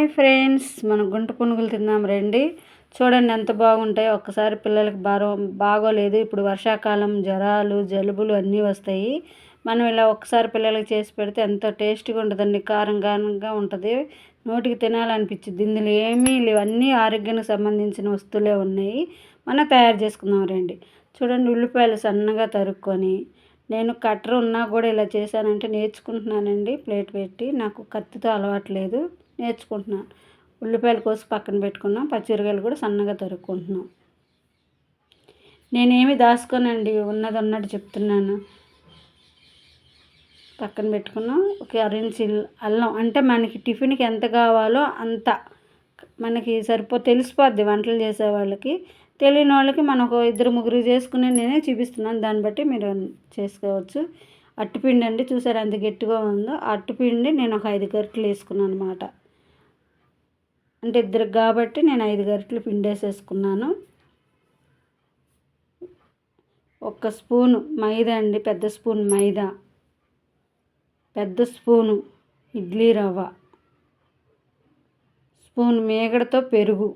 Hi friends మనం గుంట పునుగులు తిందాం రండి. చూడండి ఎంత బాగుంటాయో. ఒక్కసారి పిల్లలకి బారో బాగోలేదు. ఇప్పుడు వర్షాకాలం జ్వరాలు జలుబులు అన్నీ వస్తాయి. మనం ఇలా ఒక్కసారి పిల్లలకి చేసి పెడితే ఎంతో టేస్ట్గా ఉంటుందండి. కారంగా ఉంటుంది. నోటికి తినాలనిపించింది ఇందులో ఏమీ లేవు. అన్నీ ఆరోగ్యానికి సంబంధించిన వస్తువులే ఉన్నాయి. మనం తయారు చేసుకుందాం రండి. చూడండి ఉల్లిపాయలు సన్నగా తరుక్కొని నేను కట్టర్ ఉన్నా కూడా ఇలా చేశానంటే నేర్చుకుంటున్నానండి. ప్లేట్ పెట్టి నాకు కత్తితో అలవాట్లేదు నేర్చుకుంటున్నాను. ఉల్లిపాయలు కోసి పక్కన పెట్టుకున్నాం. పచ్చిరకాయలు కూడా సన్నగా తరుక్కుంటున్నాం. నేనేమి దాచుకోనండి ఉన్నది ఉన్నట్టు చెప్తున్నాను. పక్కన పెట్టుకున్నాం. ఒక అరించి అల్లం. అంటే మనకి టిఫిన్కి ఎంత కావాలో అంత. మనకి సరిపో తెలిసిపోద్ది వంటలు చేసే వాళ్ళకి. తెలియని వాళ్ళకి మనం ఒక ఇద్దరు ముగ్గురు చేసుకునే నేనే చూపిస్తున్నాను. దాన్ని బట్టి మీరు చేసుకోవచ్చు. అట్టుపిండి అండి చూసారు ఎంత గట్టిగా ఉందో. అట్టుపిండి నేను ఒక ఐదు గరిటలు వేసుకున్నాను అనమాట అంటే ఇద్దరికి కాబట్టి నేను ఐదు గరిటెలు పిండేసేసుకున్నాను. ఒక స్పూను మైదా అండి పెద్ద స్పూన్ మైదా. పెద్ద స్పూను ఇడ్లీ రవ్వ. స్పూన్ మేగడతో పెరుగు.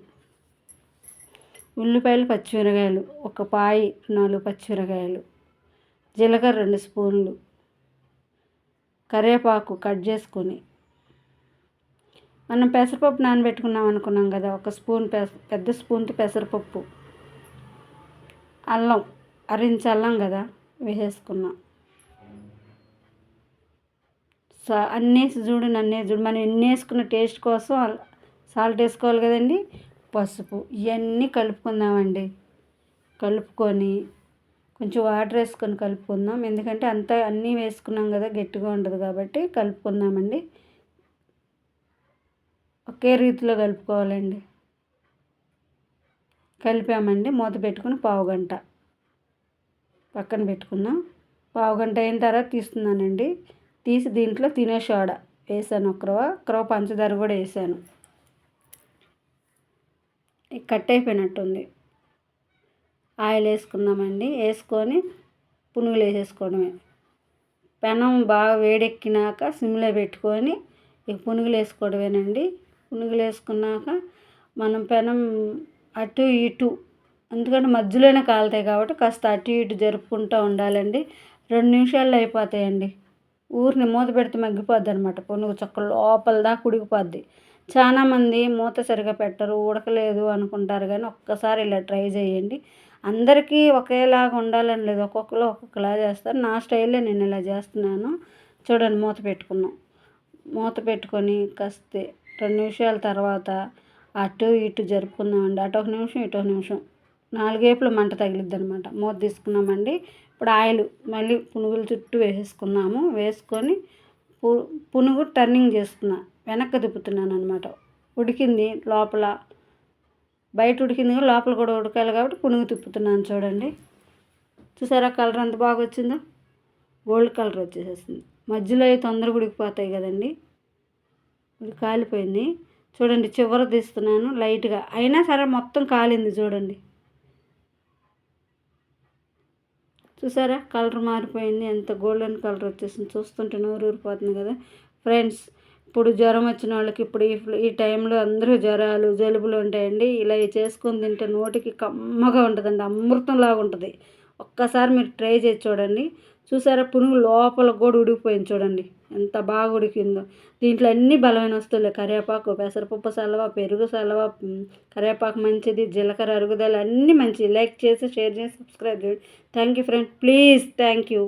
ఉల్లిపాయలు పచ్చిమిరకాయలు ఒక పాయి నాలుగు పచ్చిమిరకాయలు జీలకర్ర రెండు స్పూన్లు కరివేపాకు కట్ చేసుకొని మనం పెసరపప్పు నానబెట్టుకున్నాం అనుకున్నాం కదా ఒక స్పూన్ పెద్ద స్పూన్తో పెసరపప్పు. అల్లం అరించి అల్లం కదా వేసేసుకున్నాం. సా అన్నేసి చూడు నన్నే చూడు మనం ఎన్ని వేసుకున్న టేస్ట్ కోసం సాల్ట్ వేసుకోవాలి కదండి. పసుపు ఇవన్నీ కలుపుకుందామండి. కలుపుకొని కొంచెం వాటర్ వేసుకొని కలుపుకుందాం. ఎందుకంటే అంతా అన్నీ వేసుకున్నాం కదా గట్టిగా ఉండదు కాబట్టి కలుపుకుందామండి. ఒకే రీతిలో కలుపుకోవాలండి. కలిపామండి. మూత పెట్టుకుని పావు గంట. పక్కన పెట్టుకున్నాం పావు గంట అయిన తర్వాత తీస్తున్నానండి. తీసి దీంట్లో తినే సోడా వేసాను. ఒక రవ్వ ఒక పంచదార కూడా వేసాను. కట్ అయిపోయినట్టుంది. ఆయిల్ వేసుకున్నామండి వేసుకొని పునుగులు వేసేసుకోవడమే. పెనం బాగా వేడెక్కినాక సిమ్లో పెట్టుకొని ఇక పునుగులు వేసుకోవడమేనండి. పునుగులు వేసుకున్నాక మనం పెనం అటు ఇటు ఎందుకంటే మధ్యలోనే కాలుతాయి కాబట్టి కాస్త అటు ఇటు జరుపుకుంటూ ఉండాలండి. రెండు నిమిషాల్లో అయిపోతాయండి. ఊరిని మూత పెడితే మగ్గిపోద్ది అనమాట పునుగు చక్క లోపల దాకా ఉడికిపోద్ది. చాలామంది మూత సరిగా పెట్టరు ఉడకలేదు అనుకుంటారు కానీ ఒక్కసారి ఇలా ట్రై చేయండి. అందరికీ ఒకేలాగా ఉండాలని లేదు. ఒక్కొక్కరు ఒక్కొక్కలా చేస్తారు. నా స్టైల్లో నేను ఇలా చేస్తున్నాను. చూడండి మూత పెట్టుకున్నాం. మూత పెట్టుకొని కాస్త రెండు నిమిషాల తర్వాత అటు ఇటు జరుపుకుందామండి అటు ఒక నిమిషం ఇటు ఒక నిమిషం. నాలుగేపులు మంట తగిలిద్ది అనమాట మూత తీసుకున్నామండి. ఇప్పుడు ఆయిల్ మళ్ళీ పునుగుల చుట్టూ వేసేసుకున్నాము వేసుకొని పు పునుగు టర్నింగ్ చేసుకున్నా. వెనక్కి తిప్పుతున్నాను అనమాట ఉడికింది లోపల. బయట ఉడికింది లోపల కూడా ఉడకాలి కాబట్టి పునుగు తిప్పుతున్నాను చూడండి. చూసారా కలర్ ఎంత బాగా వచ్చిందో? గోల్డ్ కలర్ వచ్చేసేసింది. మధ్యలో అవి తొందరగా ఉడికిపోతాయి కదండి. ఇది కాలిపోయింది. చూడండి చివర తీస్తున్నాను లైట్గా. అయినా సరే మొత్తం కాలింది చూడండి. చూసారా? కలర్ మారిపోయింది. ఎంత గోల్డెన్ కలర్ వచ్చేసింది. చూస్తుంటే నోరు ఊరిపోతుంది కదా. ఫ్రెండ్స్ ఇప్పుడు జ్వరం వచ్చిన వాళ్ళకి ఇప్పుడు ఈ ఈ టైంలో అందరూ జ్వరాలు జలుబులు ఉంటాయండి. ఇలా చేసుకొని తింటే నోటికి కమ్మగా ఉంటుందండి. అమృతంలాగా ఉంటుంది. ఒక్కసారి మీరు ట్రై చేసి చూడండి. చూసారా? పునుగు లోపల కూడా ఉడికిపోయింది చూడండి. ఎంత బాగా ఉడికిందో. దీంట్లో అన్ని బలమైన వస్తువులే కరివేపాకు పెసరపప్పు సలవా పెరుగు సలవా కరివేపాకు మంచిది జీలకర్ర అరుగుదల అన్నీ మంచిది. లైక్ చేసి షేర్ చేసి సబ్స్క్రైబ్ చేయండి. Thank you friend. Please thank you